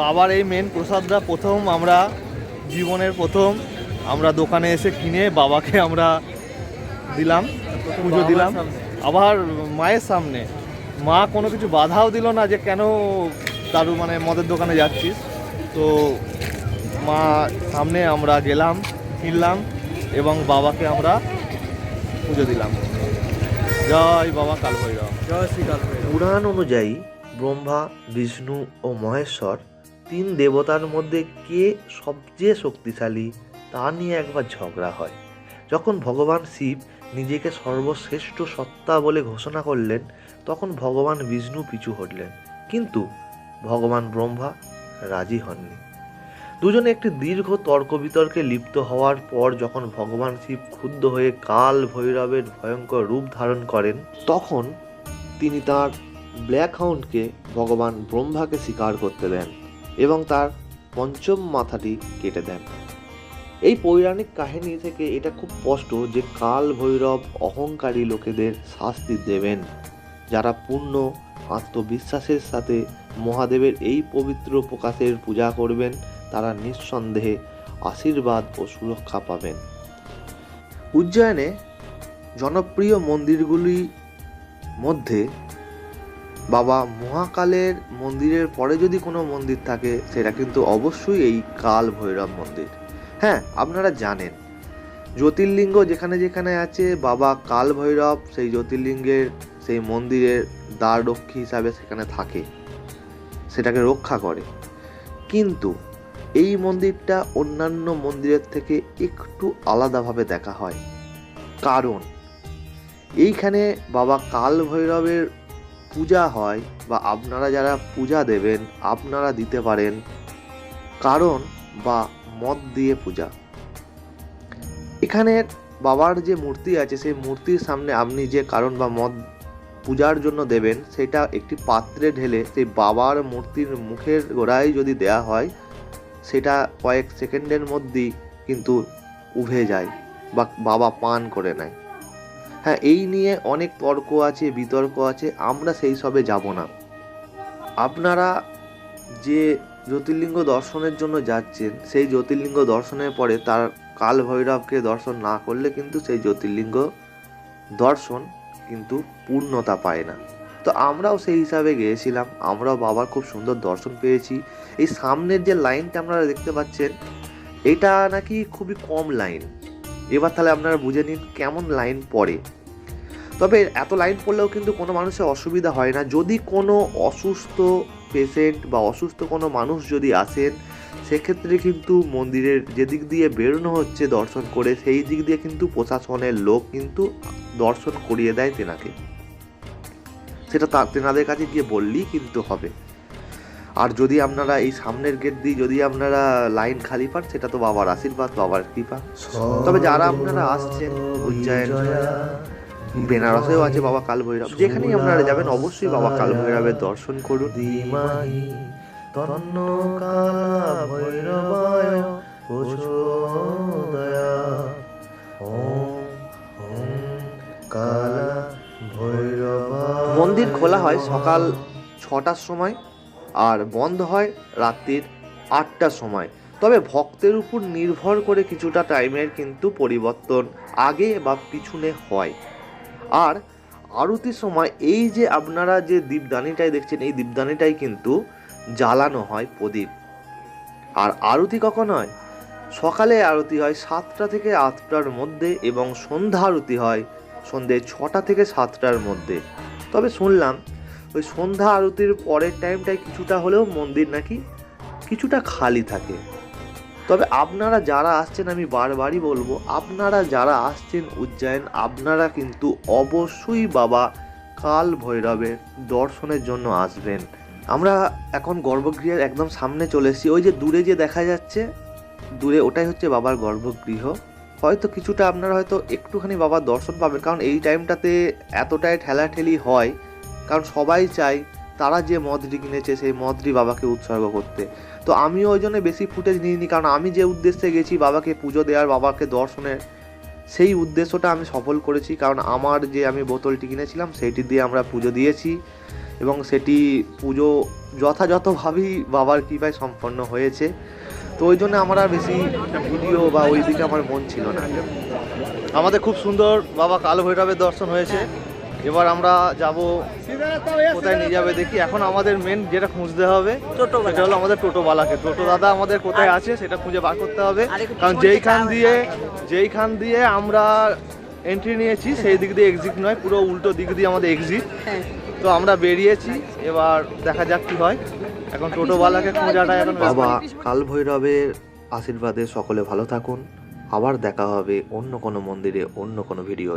বাবার এই মেন প্রসাদটা প্রথম আমরা জীবনের প্রথম আমরা দোকানে এসে কিনে বাবাকে আমরা দিলাম পুজো দিলাম। আবার মায়ের সামনে। মা কোনো কিছু বাধাও দিল না যে কেন দারু মানে মদের দোকানে যাচ্ছিস। তো মা সামনে আমরা গেলাম কিনলাম এবং বাবাকে আমরা পুজো দিলাম। জয় বাবা কাল ভৈরব জয় শ্রী কাল ভৈরব। পুরাণ অনুযায়ী ব্রহ্মা বিষ্ণু ও মহেশ্বর তিন দেবতার মধ্যে কে সবচেয়ে শক্তিশালী, তা নিয়ে একবার ঝগড়া হয়। যখন ভগবান শিব নিজেকে সর্বশ্রেষ্ঠ সত্তা বলে ঘোষণা করলেন, তখন ভগবান বিষ্ণু পিছু হটলেন। কিন্তু ভগবান ব্রহ্মা রাজি হননি। দুজনে একটি দীর্ঘ তর্ক বিতর্কে লিপ্ত হওয়ার পর যখন ভগবান শিব ক্ষুব্ধ হয়ে কাল ভৈরবের ভয়ঙ্কর রূপ ধারণ করেন, তখন তিনি তার ব্ল্যাক হাউন্ডকে ভগবান ব্রহ্মাকে স্বীকার করতে দেন। এবং তার পঞ্চম মাথাটি কেটে দেন। এই পৌরাণিক কাহিনী থেকে এটা খুব স্পষ্ট যে কাল ভৈরব অহংকারী লোকেদের শাস্তি দেবেন, যারা পূর্ণ আত্মবিশ্বাসের সাথে মহাদেবের এই পবিত্র প্রকাশের পূজা করবেন, তারা নিঃসন্দেহে আশীর্বাদ ও সুরক্ষা পাবেন। উজ্জয়নে জনপ্রিয় মন্দিরগুলির মধ্যে বাবা, মহাকালের মন্দিরের পরে যদি কোনো মন্দির থাকে, সেটা কিন্তু অবশ্যই এই কাল ভৈরব মন্দির। হ্যাঁ আপনারা জানেন। জ্যোতির্লিঙ্গ যেখানে যেখানে আছে, বাবা কাল ভৈরব সেই জ্যোতির্লিঙ্গের, সেই মন্দিরের দ্বাররক্ষী হিসাবে সেখানে থাকে। সেটাকে রক্ষা করে। কিন্তু এই মন্দিরটা অন্যান্য মন্দিরের থেকে একটু আলাদাভাবে দেখা হয়। কারণ, এইখানে বাবা কাল ভৈরবের পূজা হয় বা আপনারা যারা পূজা দেবেন, আপনারা দিতে পারেন কারণ বা মদ দিয়ে পূজা। এখানের বাবার যে মূর্তি আছে, সেই মূর্তির সামনে আপনি যে কারণ বা মদ পূজার জন্য দেবেন, সেটা একটি পাত্রে ঢেলে সেই বাবার মূর্তির মুখের গোড়ায় যদি দেয়া হয়, সেটা কয়েক সেকেন্ডের মধ্যেই কিন্তু উভে যায় বা বাবা পান করে নেয়। হ্যাঁ এই নিয়ে অনেক তর্ক আছে, বিতর্ক আছে, আমরা সেই সবে যাব না। আপনারা যে জ্যোতির্লিঙ্গ দর্শনের জন্য যাচ্ছেন, সেই জ্যোতির্লিঙ্গ দর্শনের পরে তার কাল ভৈরবকে দর্শন না করলে কিন্তু সেই জ্যোতির্লিঙ্গ দর্শন কিন্তু পূর্ণতা পায় না। তো আমরাও সেই হিসাবে গিয়েছিলাম, আমরাও বাবার খুব সুন্দর দর্শন পেয়েছি। এই সামনের যে লাইনটা আপনারা দেখতে পাচ্ছেন, এটা নাকি খুবই কম লাইন। এবার তাহলে আপনারা বুঝে নিন কেমন লাইন পড়ে। তবে এত লাইন পড়লেও কিন্তু কোনো মানুষের অসুবিধা হয় না। যদি কোনো অসুস্থ পেশেন্ট বা অসুস্থ কোনো মানুষ যদি আসেন, সেক্ষেত্রে কিন্তু মন্দিরের যেদিক দিয়ে বেরোনো হচ্ছে দর্শন করে, সেই দিক দিয়ে কিন্তু প্রশাসনের লোক কিন্তু দর্শন করিয়ে দেয় তেনাকে। সেটা তা, তেনাদের কাছে গিয়ে বললেই কিন্তু হবে। আর যদি আপনারা এই সামনের গেট দিয়ে যদি আপনারা লাইন খালি পান সেটা তো বাবার আশীর্বাদ বাবার কৃপা। তবে যারা আপনারা আসছেন উজ্জয়ন বেনারসেও আছে বাবা কাল ভৈরব যেখানেই আপনারা যাবেন অবশ্যই বাবা কাল ভৈরবের দর্শন করুন। মন্দির খোলা হয় সকাল ছটার সময়। আর বন্ধ হয় রাত্রির আটটার সময়। তবে ভক্তের উপর নির্ভর করে কিছুটা টাইমের কিন্তু পরিবর্তন আগে বা পিছনে হয়। আর আরতির সময় এই যে আপনারা যে দীপদানিটাই দেখছেন, এই দীপদানিটাই কিন্তু জ্বালানো হয় প্রদীপ। আর আরতি কখন হয়? সকালে আরতি হয় সাতটা থেকে আটটার মধ্যে এবং সন্ধ্যা আরতি হয় সন্ধ্যে ছটা থেকে সাতটার মধ্যে। তবে শুনলাম ওই সন্ধ্যা আরতির পরের টাইমটায় কিছুটা হলেও মন্দির নাকি কিছুটা খালি থাকে। তবে আপনারা যারা আসছেন, আমি বারবারই বলব, আপনারা যারা আসছেন উজ্জয়ন, আপনারা কিন্তু অবশ্যই বাবা কাল ভৈরবে দর্শনের জন্য আসবেন। আমরা এখন গর্ভগৃহের একদম সামনে চলে এসেছি। ওই যে দূরে যে দেখা যাচ্ছে, দূরে ওটাই হচ্ছে বাবার গর্ভগৃহ। হয়তো কিছুটা আপনারা হয়তো একটুখানি বাবার দর্শন পাবেন, কারণ এই টাইমটাতে এতটাই ঠেলাঠেলি হয় কারণ সবাই চায় তারা যে মদটি কিনেছে সেই মদটি বাবাকে উৎসর্গ করতে। তো আমিও ওই জন্য বেশি ফুটেজ নিইনি, কারণ আমি যে উদ্দেশ্যে গেছি বাবাকে পুজো দেওয়ার, বাবাকে দর্শনের, সেই উদ্দেশ্যটা আমি সফল করেছি। কারণ আমার যে আমি বোতলটি কিনেছিলাম সেইটি দিয়ে আমরা পুজো দিয়েছি এবং সেটি পুজো যথাযথভাবেই বাবার কৃপায় সম্পন্ন হয়েছে। তো ওই জন্য আমার আর বেশি ভিডিও বা ওই দিকে আমার মন ছিল না। আমাদের খুব সুন্দর বাবা কাল ভৈরবের দর্শন হয়েছে। এবার আমরা যাব কোথায় নিয়ে যাবে দেখি। এখন আমাদের মেন যেটা খুঁজতে হবে সেটা হলো আমাদের টোটোওয়ালাকে। টোটো দাদা আমাদের কোথায় আছে সেটা খুঁজে বার করতে হবে। কারণ যেইখান দিয়ে যেইখান দিয়ে আমরা এন্ট্রি নিয়েছি সেই দিক দিয়ে এক্সিট নয় পুরো উল্টো দিক দিয়ে আমাদের এক্সিট তো আমরা বেরিয়েছি এবার দেখা যাক কি হয়। এখন টোটোওয়ালাকে খোঁজাটা এখন বাবা কাল ভৈরবের আশীর্বাদে সকলে ভালো থাকুন। আবার দেখা হবে অন্য কোনো মন্দিরে অন্য কোনো ভিডিও